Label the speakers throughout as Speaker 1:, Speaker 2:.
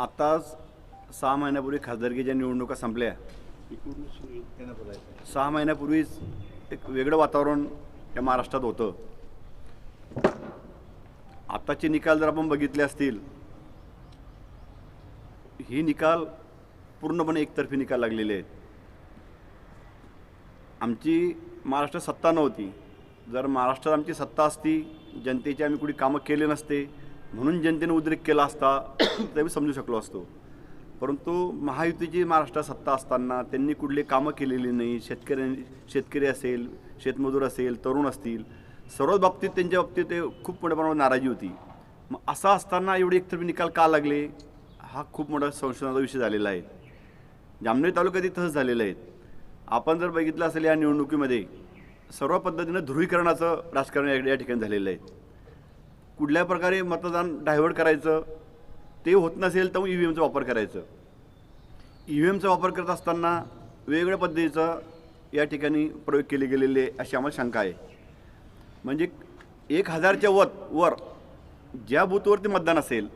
Speaker 1: आत्ताच सहा महिन्यापूर्वी खासदारकीच्या निवडणुका संपल्या. सहा महिन्यापूर्वीच एक वेगळं वातावरण या महाराष्ट्रात होतं. आत्ताचे निकाल जर आपण बघितले असतील ही निकाल पूर्णपणे एकतर्फी निकाल लागलेले आहेत. आमची महाराष्ट्रात सत्ता नव्हती. जर महाराष्ट्रात आमची सत्ता असती जनतेची आम्ही कुठे कामं केले नसते म्हणून जनतेने उद्रेक केला असता ते मी समजू शकलो असतो. परंतु महायुतीची महाराष्ट्रात सत्ता असताना त्यांनी कुठली कामं केलेली नाही. शेतकऱ्यां शेतकरी असेल शेतमजूर असेल तरुण असतील सर्वच बाबतीत त्यांच्या बाबतीत ते खूप मोठ्या प्रमाणात नाराजी होती. मग असं असताना एवढे एकतर्फी निकाल का लागले? हा खूप मोठा संशोधनाचा विषय झालेला आहे. जामनेर तालुक्यातही तसंच झालेलं आहे. आपण जर बघितलं असेल या निवडणुकीमध्ये सर्व पद्धतीनं ध्रुवीकरणाचं राजकारण या ठिकाणी झालेलं आहे. कुठल्या प्रकारे मतदान डायव्हर्ट करायचं ते होत नसेल तर मग ई व्ही एमचा वापर करायचं. ई व्ही एमचा वापर करत असताना वेगवेगळ्या पद्धतीचा या ठिकाणी प्रयोग केले गेलेले अशी आम्हाला शंका आहे. म्हणजे एक हजारच्या वत वर ज्या बूथवरती मतदान असेल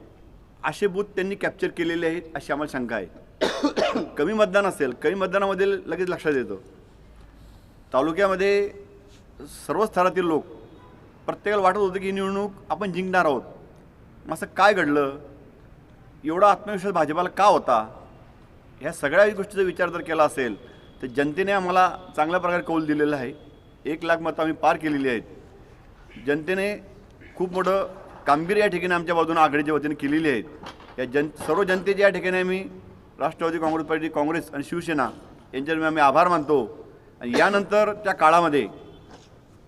Speaker 1: असे बूथ त्यांनी कॅप्चर केलेले आहेत अशी आम्हाला शंका आहे. कमी मतदान असेल कमी मतदानामध्ये लगेच लक्षात येतं. तालुक्यामध्ये सर्व स्तरातील लोक प्रत्येकाला वाटत होतं की ही निवडणूक आपण जिंकणार आहोत. मग असं काय घडलं? एवढा आत्मविश्वास भाजपाला का होता? ह्या सगळ्या गोष्टीचा विचार जर केला असेल तर जनतेने आम्हाला चांगल्या प्रकारे कौल दिलेला आहे. एक लाख मतं आम्ही पार केलेली आहेत. जनतेने खूप मोठं कामगिरी या ठिकाणी आमच्या बाजूने आघाडीच्या वतीने केलेली आहेत. या जन सर्व जनतेचे या ठिकाणी आम्ही राष्ट्रवादी काँग्रेस पार्टी काँग्रेस आणि शिवसेना यांच्यावर आम्ही आभार मानतो. आणि यानंतर त्या काळामध्ये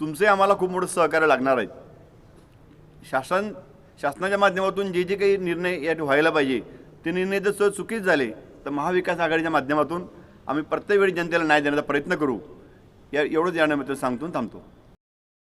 Speaker 1: तुमचे आम्हाला खूप मोठं सहकार्य लागणार आहे शासन शासनाच्या माध्यमातून जे जे काही निर्णय या व्हायला पाहिजे ते निर्णय जर सर चुकीच झाले तर महाविकास आघाडीच्या माध्यमातून आम्ही प्रत्येक वेळी जनतेला न्याय देण्याचा प्रयत्न करू. या एवढंच या निमित्तानं सांगतो थांबतो.